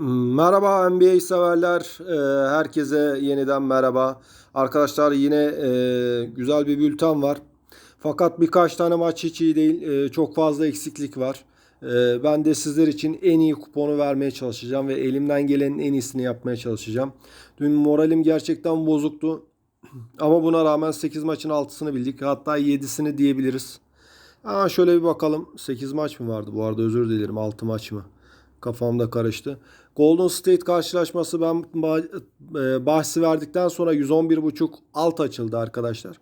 Merhaba NBA severler. Ee, Herkese yeniden merhaba. Arkadaşlar yine e, güzel bir bülten var. Fakat birkaç tane maç hiç iyi değil. Ee, Çok fazla eksiklik var. Ee, Ben de sizler için en iyi kuponu vermeye çalışacağım ve elimden gelenin en iyisini yapmaya çalışacağım. Dün moralim gerçekten bozuktu. Ama buna rağmen 8 maçın 6'sını bildik. Hatta 7'sini diyebiliriz. Aa, şöyle bir bakalım. 8 maç mı vardı bu arada özür dilerim. 6 maç mı? Kafamda karıştı. Golden State karşılaşması ben e, bahsi verdikten sonra 111.5 alt açıldı arkadaşlar.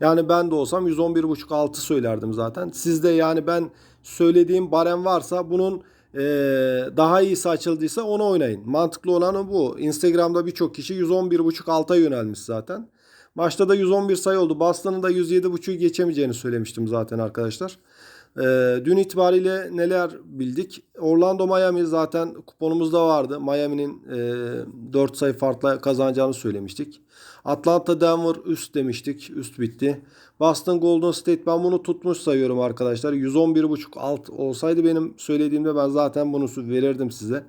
Yani ben de olsam 111.5 altı söylerdim zaten. Sizde yani ben söylediğim barem varsa bunun e, daha iyisi açıldıysa onu oynayın. Mantıklı olanı bu. Instagram'da birçok kişi 111.5 alta yönelmiş zaten. Maçta da 111 sayı oldu. Boston'ın da 107.5'u geçemeyeceğini söylemiştim zaten arkadaşlar. Ee, dün itibariyle neler bildik? Orlando Miami zaten kuponumuzda vardı. Miami'nin e, 4 sayı farkla kazanacağını söylemiştik. Atlanta Denver üst demiştik. Üst bitti. Boston Golden State ben bunu tutmuş sayıyorum arkadaşlar. 111.5 alt olsaydı benim söylediğimde ben zaten bunu verirdim size.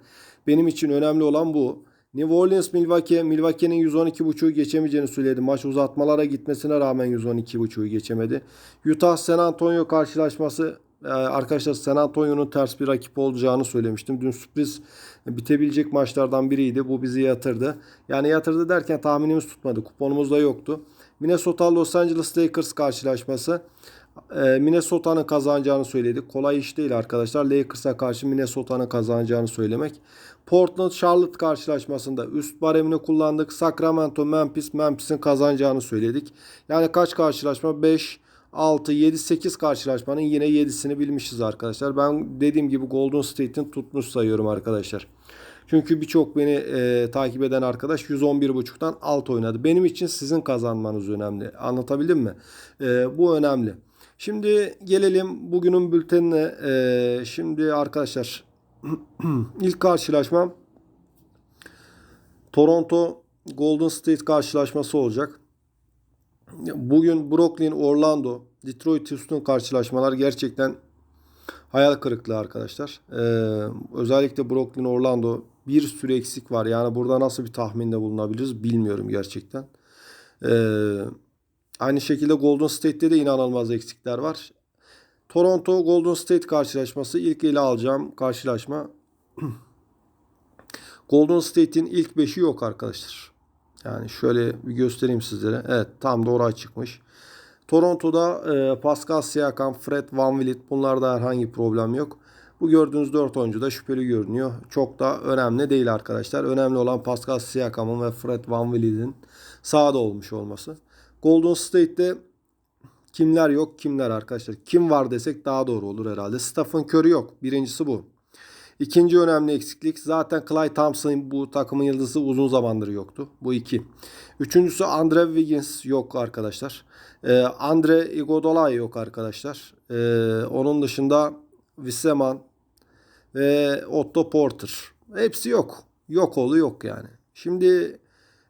Benim için önemli olan bu. New Orleans Milwaukee, Milwaukee'nin 112.5'u geçemeyeceğini söyledi. Maç uzatmalara gitmesine rağmen 112.5'u geçemedi. Utah San Antonio karşılaşması e, arkadaşlar San Antonio'nun ters bir rakip olacağını söylemiştim. Dün sürpriz bitebilecek maçlardan biriydi. Bu bizi yatırdı. Yani yatırdı derken tahminimiz tutmadı. Kuponumuz da yoktu. Minnesota Los Angeles Lakers karşılaşması. Ee, Minnesota'nın kazanacağını söyledik. Kolay iş değil arkadaşlar. Lakers'a karşı Minnesota'nın kazanacağını söylemek. Portland Charlotte karşılaşmasında üst baremini kullandık. Sacramento Memphis Memphis'in kazanacağını söyledik. Yani kaç karşılaşma? 5 6 7 8 karşılaşmanın yine 7'sini bilmişiz arkadaşlar. Ben dediğim gibi Golden State'in tutmuş sayıyorum arkadaşlar. Çünkü birçok beni e, takip eden arkadaş 111.5'tan alt oynadı. Benim için sizin kazanmanız önemli. Anlatabildim mi? E, bu önemli. Şimdi gelelim bugünün bültenine. Ee, şimdi arkadaşlar ilk karşılaşmam Toronto Golden State karşılaşması olacak. Bugün Brooklyn, Orlando, Detroit, Houston karşılaşmalar gerçekten hayal kırıklığı arkadaşlar. Ee, özellikle Brooklyn, Orlando bir sürü eksik var. Yani burada nasıl bir tahminde bulunabiliriz bilmiyorum gerçekten. Ee, Aynı şekilde Golden State'te de inanılmaz eksikler var. Toronto Golden State karşılaşması ilk ele alacağım karşılaşma. Golden State'in ilk beşi yok arkadaşlar. Yani şöyle bir göstereyim sizlere. Evet tam doğru çıkmış. Toronto'da e, Pascal Siakam, Fred Van Vliet bunlarda herhangi problem yok. Bu gördüğünüz 4 oyuncu da şüpheli görünüyor. Çok da önemli değil arkadaşlar. Önemli olan Pascal Siakam'ın ve Fred Van Vliet'in sahada olmuş olması. Golden State'te kimler yok kimler arkadaşlar. Kim var desek daha doğru olur herhalde. Stephen Curry yok. Birincisi bu. İkinci önemli eksiklik zaten Clay Thompson bu takımın yıldızı uzun zamandır yoktu. Bu iki. Üçüncüsü Andre Wiggins yok arkadaşlar. Ee, Andre Iguodala yok arkadaşlar. Ee, onun dışında Wiseman ve Otto Porter. Hepsi yok. Yok oğlu yok yani. Şimdi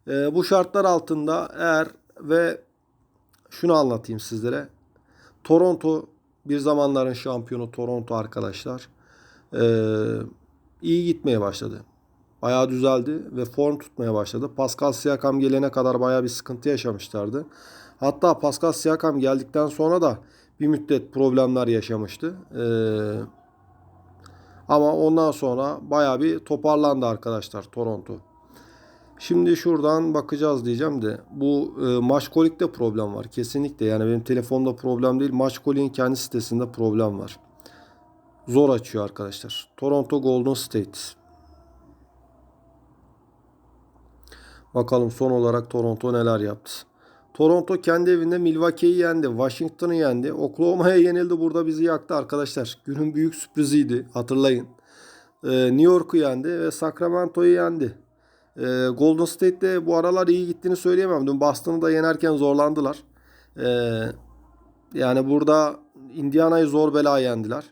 e, bu şartlar altında eğer ve şunu anlatayım sizlere. Toronto bir zamanların şampiyonu Toronto arkadaşlar. Ee, iyi gitmeye başladı. Bayağı düzeldi ve form tutmaya başladı. Pascal Siakam gelene kadar bayağı bir sıkıntı yaşamışlardı. Hatta Pascal Siakam geldikten sonra da bir müddet problemler yaşamıştı. Ee, ama ondan sonra bayağı bir toparlandı arkadaşlar Toronto. Şimdi şuradan bakacağız diyeceğim de bu e, Maşkolik'te problem var. Kesinlikle yani benim telefonda problem değil. Maşkolik'in kendi sitesinde problem var. Zor açıyor arkadaşlar. Toronto Golden State. Bakalım son olarak Toronto neler yaptı. Toronto kendi evinde Milwaukee'yi yendi. Washington'ı yendi. Oklahoma'ya yenildi. Burada bizi yaktı arkadaşlar. Günün büyük sürpriziydi. Hatırlayın. Ee, New York'u yendi ve Sacramento'yu yendi. Ee, Golden State'de bu aralar iyi gittiğini söyleyemem. Dün Boston'ı da yenerken zorlandılar. Ee, yani burada Indiana'yı zor bela yendiler.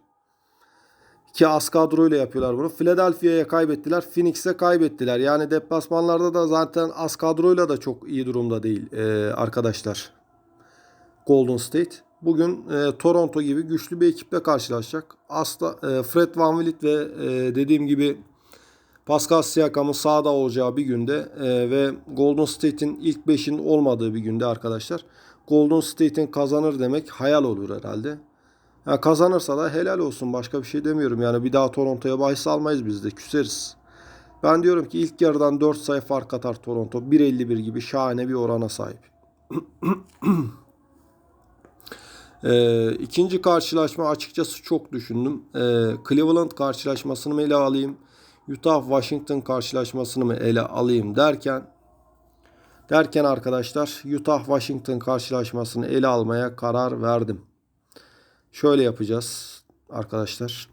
Ki az kadroyla yapıyorlar bunu. Philadelphia'ya kaybettiler. Phoenix'e kaybettiler. Yani deplasmanlarda da zaten az kadroyla da çok iyi durumda değil ee, arkadaşlar. Golden State. Bugün e, Toronto gibi güçlü bir ekiple karşılaşacak. Asla e, Fred Van Vliet ve e, dediğim gibi Pascal Siakam'ın sağda olacağı bir günde e, ve Golden State'in ilk 5'in olmadığı bir günde arkadaşlar. Golden State'in kazanır demek hayal olur herhalde. Ya kazanırsa da helal olsun başka bir şey demiyorum. Yani bir daha Toronto'ya bahis almayız biz de küseriz. Ben diyorum ki ilk yarıdan 4 sayı fark atar Toronto. 1.51 gibi şahane bir orana sahip. ee, ikinci karşılaşma açıkçası çok düşündüm. Ee, Cleveland karşılaşmasını mı ele alayım? Utah Washington karşılaşmasını mı ele alayım derken derken arkadaşlar Utah Washington karşılaşmasını ele almaya karar verdim. Şöyle yapacağız arkadaşlar.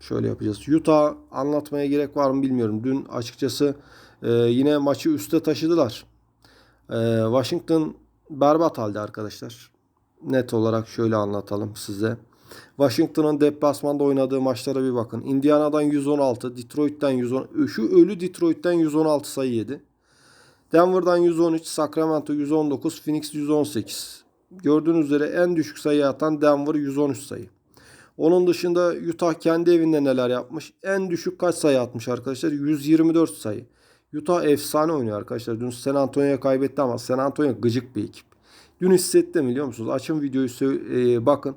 Şöyle yapacağız. Utah anlatmaya gerek var mı bilmiyorum. Dün açıkçası e, yine maçı üste taşıdılar. E, Washington berbat halde arkadaşlar. Net olarak şöyle anlatalım size. Washington'ın deplasmanda oynadığı maçlara bir bakın. Indiana'dan 116, Detroit'ten 110, şu ölü Detroit'ten 116 sayı yedi. Denver'dan 113, Sacramento 119, Phoenix 118. Gördüğünüz üzere en düşük sayı atan Denver 113 sayı. Onun dışında Utah kendi evinde neler yapmış? En düşük kaç sayı atmış arkadaşlar? 124 sayı. Utah efsane oynuyor arkadaşlar. Dün San Antonio'ya kaybetti ama San Antonio gıcık bir ekip. Dün hissettim biliyor musunuz? Açın videoyu e, bakın.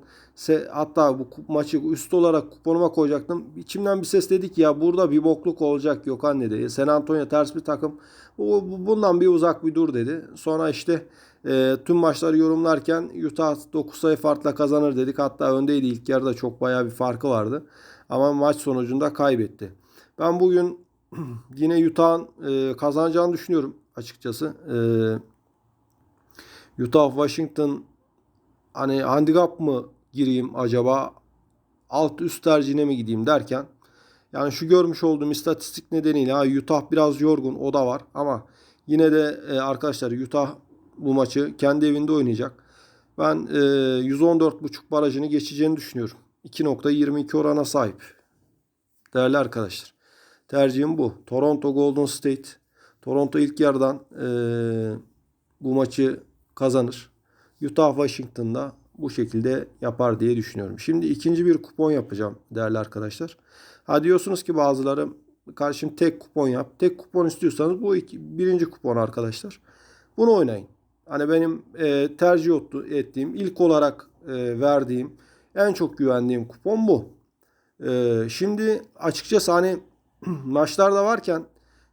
Hatta bu maçı üst olarak kuponuma koyacaktım. İçimden bir ses dedi ki ya burada bir bokluk olacak yok anne dedi. San Antonio ters bir takım. Bu, bundan bir uzak bir dur dedi. Sonra işte e, tüm maçları yorumlarken Utah 9 sayı farkla kazanır dedik. Hatta öndeydi ilk yarıda çok bayağı bir farkı vardı. Ama maç sonucunda kaybetti. Ben bugün yine Utah'ın e, kazanacağını düşünüyorum açıkçası. E, Utah Washington hani handikap mı gireyim acaba alt üst tercihine mi gideyim derken yani şu görmüş olduğum istatistik nedeniyle Utah biraz yorgun o da var ama yine de e, arkadaşlar Utah bu maçı kendi evinde oynayacak. Ben e, 114.5 barajını geçeceğini düşünüyorum. 2.22 orana sahip. Değerli arkadaşlar. Tercihim bu. Toronto Golden State. Toronto ilk yarıdan e, bu maçı kazanır. Utah Washington'da bu şekilde yapar diye düşünüyorum. Şimdi ikinci bir kupon yapacağım değerli arkadaşlar. Ha diyorsunuz ki bazıları karşım tek kupon yap. Tek kupon istiyorsanız bu iki, birinci kupon arkadaşlar. Bunu oynayın. Hani benim e, tercih ettiğim, ilk olarak e, verdiğim, en çok güvendiğim kupon bu. E, şimdi açıkçası hani maçlarda varken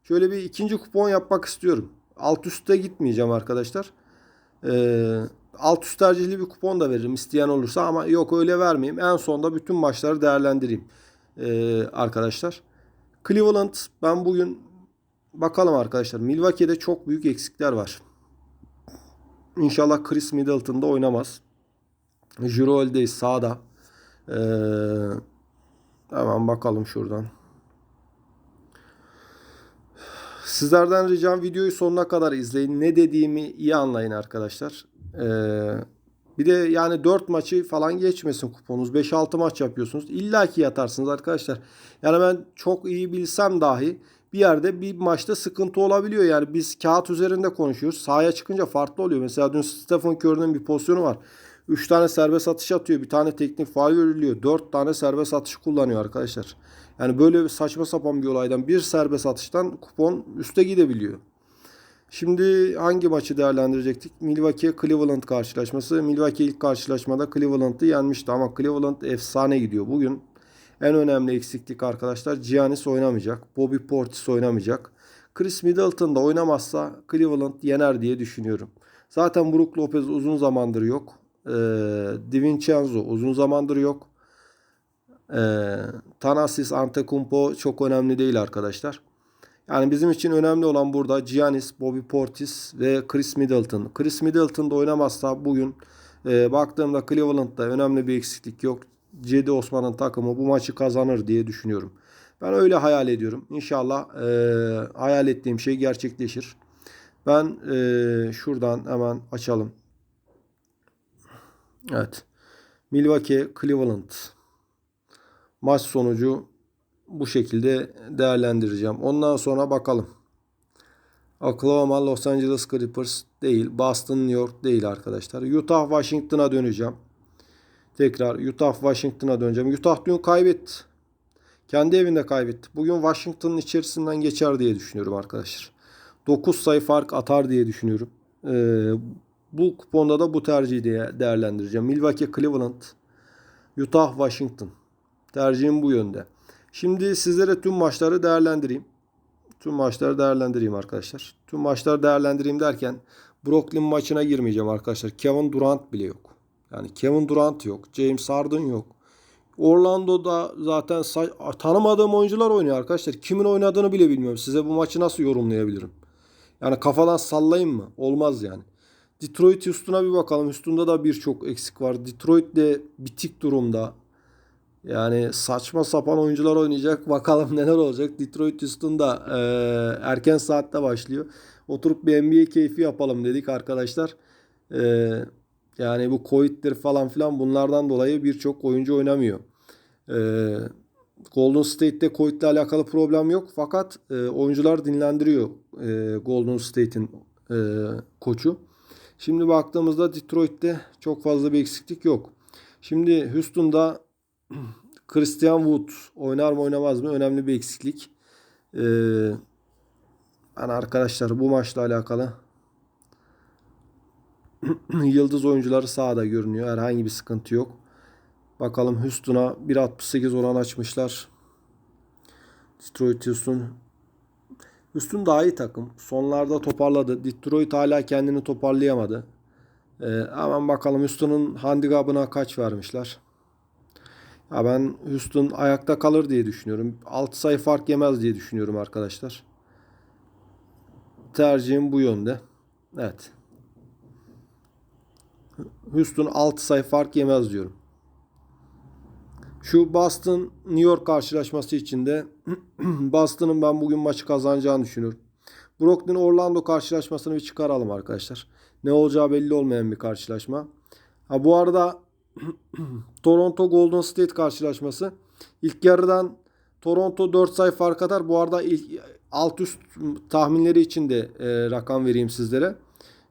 şöyle bir ikinci kupon yapmak istiyorum. Alt üstte gitmeyeceğim arkadaşlar. E, alt üst tercihli bir kupon da veririm isteyen olursa ama yok öyle vermeyeyim. En sonda bütün maçları değerlendireyim e, arkadaşlar. Cleveland ben bugün bakalım arkadaşlar. Milwaukee'de çok büyük eksikler var. İnşallah Chris Middleton'da oynamaz. Jiro sağda. Ee, hemen bakalım şuradan. Sizlerden ricam videoyu sonuna kadar izleyin. Ne dediğimi iyi anlayın arkadaşlar. Ee, bir de yani 4 maçı falan geçmesin kuponunuz. 5-6 maç yapıyorsunuz. İlla ki yatarsınız arkadaşlar. Yani ben çok iyi bilsem dahi bir yerde bir maçta sıkıntı olabiliyor. Yani biz kağıt üzerinde konuşuyoruz. Sahaya çıkınca farklı oluyor. Mesela dün Stephen Curry'nin bir pozisyonu var. 3 tane serbest atış atıyor. Bir tane teknik faal veriliyor. 4 tane serbest atış kullanıyor arkadaşlar. Yani böyle saçma sapan bir olaydan bir serbest atıştan kupon üste gidebiliyor. Şimdi hangi maçı değerlendirecektik? Milwaukee Cleveland karşılaşması. Milwaukee ilk karşılaşmada Cleveland'ı yenmişti ama Cleveland efsane gidiyor. Bugün en önemli eksiklik arkadaşlar Giannis oynamayacak. Bobby Portis oynamayacak. Chris Middleton da oynamazsa Cleveland yener diye düşünüyorum. Zaten Brook Lopez uzun zamandır yok. Ee, DiVincenzo uzun zamandır yok. Ee, Thanasis Antetokounmpo çok önemli değil arkadaşlar. Yani bizim için önemli olan burada Giannis, Bobby Portis ve Chris Middleton. Chris Middleton da oynamazsa bugün e, baktığımda Cleveland'da önemli bir eksiklik yok. Cedi Osman'ın takımı bu maçı kazanır diye düşünüyorum. Ben öyle hayal ediyorum. İnşallah e, hayal ettiğim şey gerçekleşir. Ben e, şuradan hemen açalım. Evet. Milwaukee Cleveland maç sonucu bu şekilde değerlendireceğim. Ondan sonra bakalım. Oklahoma Los Angeles Clippers değil. Boston New York değil arkadaşlar. Utah Washington'a döneceğim. Tekrar Utah Washington'a döneceğim. Utah dün kaybetti. Kendi evinde kaybetti. Bugün Washington'ın içerisinden geçer diye düşünüyorum arkadaşlar. 9 sayı fark atar diye düşünüyorum. Ee, bu kuponda da bu tercihi diye değerlendireceğim. Milwaukee, Cleveland, Utah, Washington. Tercihim bu yönde. Şimdi sizlere tüm maçları değerlendireyim. Tüm maçları değerlendireyim arkadaşlar. Tüm maçları değerlendireyim derken Brooklyn maçına girmeyeceğim arkadaşlar. Kevin Durant bile yok. Yani Kevin Durant yok. James Harden yok. Orlando'da zaten tanımadığım oyuncular oynuyor arkadaşlar. Kimin oynadığını bile bilmiyorum. Size bu maçı nasıl yorumlayabilirim? Yani kafadan sallayayım mı? Olmaz yani. Detroit Houston'a bir bakalım. Houston'da da birçok eksik var. Detroit de bitik durumda. Yani saçma sapan oyuncular oynayacak. Bakalım neler olacak. Detroit Houston'da e, erken saatte başlıyor. Oturup bir NBA keyfi yapalım dedik arkadaşlar. E, yani bu Covid'dir falan filan bunlardan dolayı birçok oyuncu oynamıyor. E, Golden State'te Covid'le alakalı problem yok. Fakat e, oyuncular dinlendiriyor e, Golden State'in e, koçu. Şimdi baktığımızda Detroit'te çok fazla bir eksiklik yok. Şimdi Houston'da Christian Wood oynar mı oynamaz mı önemli bir eksiklik. Ee, yani arkadaşlar bu maçla alakalı yıldız oyuncuları sahada görünüyor. Herhangi bir sıkıntı yok. Bakalım Houston'a 1.68 oran açmışlar. Detroit Houston. Houston daha iyi takım. Sonlarda toparladı. Detroit hala kendini toparlayamadı. Ee, hemen bakalım Houston'un handikapına kaç vermişler. Ya ben Houston ayakta kalır diye düşünüyorum. 6 sayı fark yemez diye düşünüyorum arkadaşlar. Tercihim bu yönde. Evet. Houston 6 sayı fark yemez diyorum. Şu Boston New York karşılaşması için de Boston'ın ben bugün maçı kazanacağını düşünüyorum. Brooklyn Orlando karşılaşmasını bir çıkaralım arkadaşlar. Ne olacağı belli olmayan bir karşılaşma. Ha bu arada Toronto Golden State karşılaşması. İlk yarıdan Toronto 4 sayı fark atar. Bu arada ilk alt üst tahminleri için de e, rakam vereyim sizlere.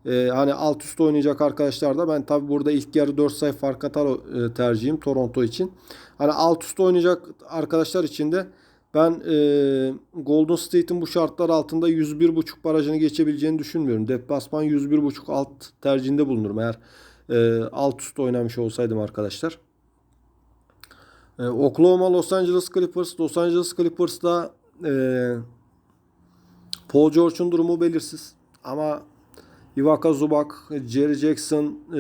E, hani alt üst oynayacak arkadaşlar da ben tabi burada ilk yarı 4 sayı fark atar e, tercihim Toronto için. Hani alt üst oynayacak arkadaşlar için de ben e, Golden State'in bu şartlar altında 101.5 barajını geçebileceğini düşünmüyorum. Deplasman 101.5 alt tercihinde bulunurum eğer e, alt üst oynamış olsaydım arkadaşlar. E, Oklahoma Los Angeles Clippers. Los Angeles Clippers'da e, Paul George'un durumu belirsiz. Ama Ivaka Zubac, Jerry Jackson, e,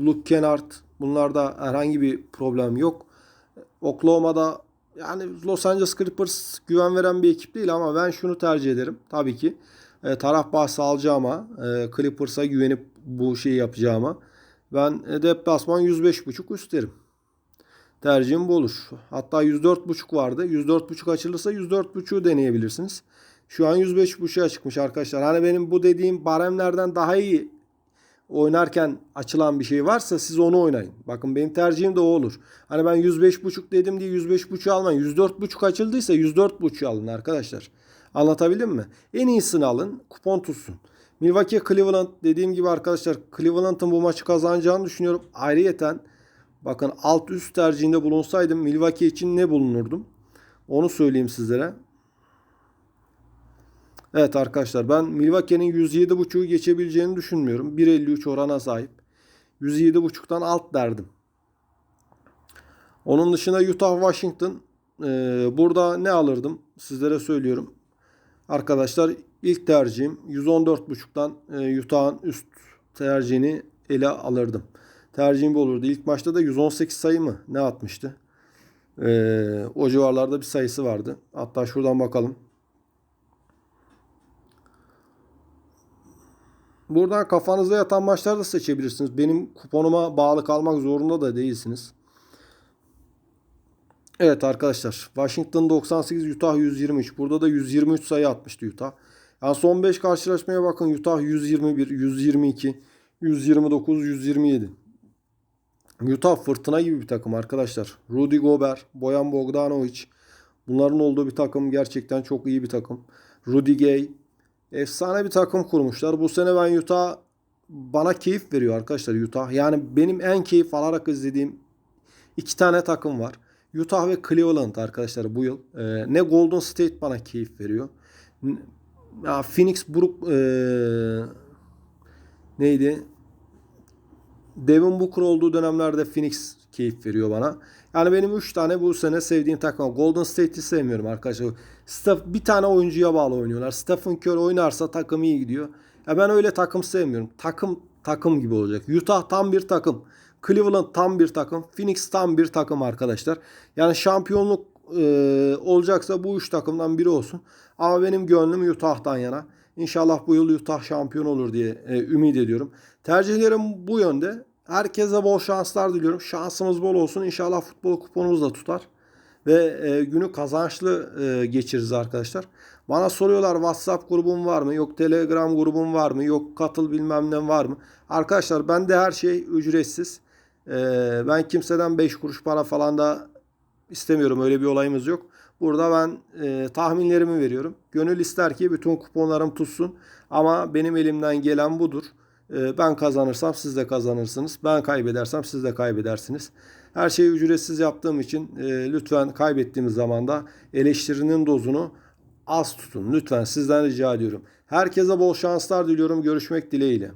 Luke Kennard bunlarda herhangi bir problem yok. Oklahoma'da yani Los Angeles Clippers güven veren bir ekip değil ama ben şunu tercih ederim. Tabii ki e, taraf bahsi alacağıma, e, Clippers'a güvenip bu şeyi yapacağıma ben e, deplasman 105.5 üstlerim. Tercihim bu olur. Hatta 104.5 vardı. 104.5 açılırsa 104.5'u deneyebilirsiniz. Şu an 105.5'a çıkmış arkadaşlar. Hani benim bu dediğim baremlerden daha iyi oynarken açılan bir şey varsa siz onu oynayın. Bakın benim tercihim de o olur. Hani ben 105.5 dedim diye 105.5 almayın. 104.5 açıldıysa 104.5 alın arkadaşlar. Anlatabildim mi? En iyisini alın. Kupon tutsun. Milwaukee Cleveland dediğim gibi arkadaşlar Cleveland'ın bu maçı kazanacağını düşünüyorum. Ayrıyeten bakın alt üst tercihinde bulunsaydım Milwaukee için ne bulunurdum? Onu söyleyeyim sizlere. Evet arkadaşlar ben Milwaukee'nin 107.5'u geçebileceğini düşünmüyorum. 1.53 orana sahip. 107.5'tan alt derdim. Onun dışında Utah Washington ee, burada ne alırdım sizlere söylüyorum. Arkadaşlar ilk tercihim 114.5'tan e, Utah'ın üst tercihini ele alırdım. Tercihim bu olurdu. İlk maçta da 118 sayı mı ne atmıştı? Ee, o civarlarda bir sayısı vardı. Hatta şuradan bakalım. Buradan kafanızda yatan maçları da seçebilirsiniz. Benim kuponuma bağlı kalmak zorunda da değilsiniz. Evet arkadaşlar. Washington 98, Utah 123. Burada da 123 sayı atmıştı Utah. Yani son 5 karşılaşmaya bakın. Utah 121, 122, 129, 127. Utah fırtına gibi bir takım arkadaşlar. Rudy Gobert, Boyan Bogdanovic. Bunların olduğu bir takım gerçekten çok iyi bir takım. Rudy Gay. Efsane bir takım kurmuşlar. Bu sene ben Utah bana keyif veriyor arkadaşlar Utah. Yani benim en keyif alarak izlediğim iki tane takım var. Utah ve Cleveland arkadaşlar bu yıl. Ee, ne Golden State bana keyif veriyor. Ya Phoenix Brook ee, neydi? Devin Booker olduğu dönemlerde Phoenix keyif veriyor bana. Yani benim 3 tane bu sene sevdiğim takım. Golden State'i sevmiyorum arkadaşlar. Steph, bir tane oyuncuya bağlı oynuyorlar. Stephen Curry oynarsa takım iyi gidiyor. Ya ben öyle takım sevmiyorum. Takım takım gibi olacak. Utah tam bir takım. Cleveland tam bir takım. Phoenix tam bir takım arkadaşlar. Yani şampiyonluk e, olacaksa bu üç takımdan biri olsun. Ama benim gönlüm Utah'tan yana. İnşallah bu yıl Utah şampiyon olur diye e, ümit ediyorum. Tercihlerim bu yönde. Herkese bol şanslar diliyorum. Şansımız bol olsun. İnşallah futbol kuponumuz da tutar. Ve e, günü kazançlı e, geçiririz arkadaşlar. Bana soruyorlar WhatsApp grubum var mı? Yok Telegram grubum var mı? Yok katıl bilmem ne var mı? Arkadaşlar bende her şey ücretsiz. E, ben kimseden 5 kuruş para falan da istemiyorum. Öyle bir olayımız yok. Burada ben e, tahminlerimi veriyorum. Gönül ister ki bütün kuponlarım tutsun. Ama benim elimden gelen budur. E, ben kazanırsam siz de kazanırsınız. Ben kaybedersem siz de kaybedersiniz. Her şeyi ücretsiz yaptığım için e, lütfen kaybettiğimiz zaman da eleştirinin dozunu az tutun. Lütfen sizden rica ediyorum. Herkese bol şanslar diliyorum. Görüşmek dileğiyle.